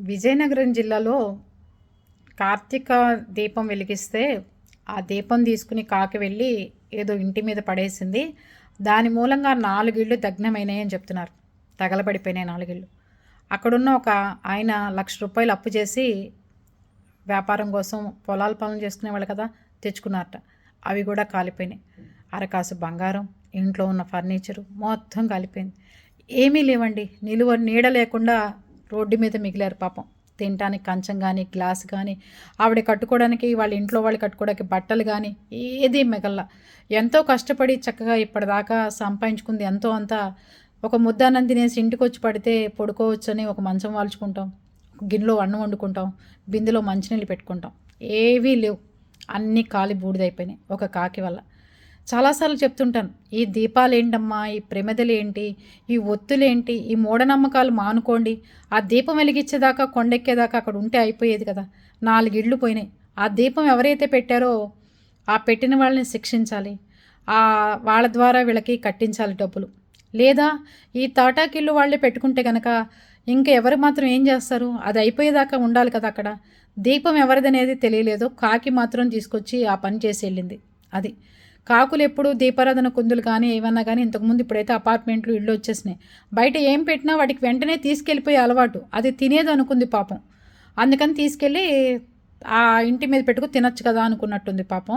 విజయనగరం జిల్లాలో కార్తీక దీపం వెలిగిస్తే ఆ దీపం తీసుకుని కాకి వెళ్ళి ఏదో ఇంటి మీద పడేసింది. దాని మూలంగా నాలుగిళ్ళు దగ్నమైనాయి అని చెప్తున్నారు. తగలబడిపోయినాయి నాలుగిళ్ళు. అక్కడున్న ఒక ఆయన లక్ష రూపాయలు అప్పు చేసి వ్యాపారం కోసం పొలాల పనులు చేసుకునేవాళ్ళు కదా తెచ్చుకున్నారట. అవి కూడా కాలిపోయినాయి. అరకాసు బంగారం ఇంట్లో ఉన్న ఫర్నిచరు మొత్తం కాలిపోయింది. ఏమీ లేవండి. నిలువ నీడ లేకుండా రోడ్డు మీద మిగిలారు పాపం. తినటానికి కంచం కానీ గ్లాస్ కానీ ఆవిడ కట్టుకోవడానికి వాళ్ళ ఇంట్లో వాళ్ళు కట్టుకోవడానికి బట్టలు కానీ ఏది మిగల్ల. ఎంతో కష్టపడి చక్కగా ఇప్పటిదాకా సంపాదించుకుంది ఎంతో అంతా. ఒక ముద్దానం తినేసి ఇంటికి వచ్చి పడితే పడుకోవచ్చని ఒక మంచం వాల్చుకుంటాం. గిన్నెలో అన్నం వండుకుంటాం. బిందెలో మంచినీళ్ళు పెట్టుకుంటాం. ఏవీ లేవు. అన్నీ కాలి బూడిదైపోయినాయి. ఒక కాకి వల్ల. చాలాసార్లు చెప్తుంటాను ఈ దీపాలు ఏంటమ్మా ఈ ప్రమిదలు ఏంటి ఈ ఒత్తులేంటి ఈ మూఢనమ్మకాలు మానుకోండి ఆ దీపం వెలిగించేదాకా కొండెక్కేదాకా అక్కడ ఉంటే అయిపోయేది కదా. నాలుగు ఇళ్ళు పోయినాయి. ఆ దీపం ఎవరైతే పెట్టారో ఆ పెట్టిన వాళ్ళని శిక్షించాలి. ఆ వాళ్ళ ద్వారా వీళ్ళకి కట్టించాలి డబ్బులు. లేదా ఈ తాటాకిళ్ళు వాళ్ళే పెట్టుకుంటే కనుక ఇంకా ఎవరు మాత్రం ఏం చేస్తారు? అది అయిపోయేదాకా ఉండాలి కదా అక్కడ. దీపం ఎవరిదనేది తెలియలేదు. కాకి మాత్రం తీసుకొచ్చి ఆ పని చేసి వెళ్ళింది. అది. కాకులు ఎప్పుడు దీపారాధన కుందులు కానీ ఏమన్నా కానీ ఇంతకుముందు ఇప్పుడైతే అపార్ట్మెంట్లు ఇళ్ళు వచ్చేసినాయి. బయట ఏం పెట్టినా వాటికి వెంటనే తీసుకెళ్ళిపోయే అలవాటు. అది తినేది అనుకుంది పాపం. అందుకని తీసుకెళ్ళి ఆ ఇంటి మీద పెట్టుకు తినొచ్చు కదా అనుకున్నట్టుంది పాపం.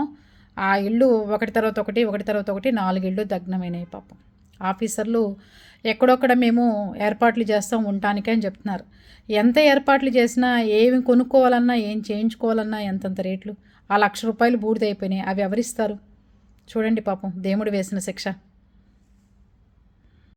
ఆ ఇల్లు ఒకటి తర్వాత ఒకటి ఒకటి తర్వాత ఒకటి నాలుగు ఇళ్ళు దగ్నమైనాయి పాపం. ఆఫీసర్లు ఎక్కడొక్కడ మేము ఏర్పాట్లు చేస్తాం ఉండటానికే అని చెప్తున్నారు. ఎంత ఏర్పాట్లు చేసినా ఏమి కొనుక్కోవాలన్నా ఏం చేయించుకోవాలన్నా ఎంతంత రేట్లు? ఆ లక్ష రూపాయలు బూడిదైపోయినాయి. అవి ఎవరిస్తారు? చూడండి పాపం దేవుడు వేసిన శిక్ష.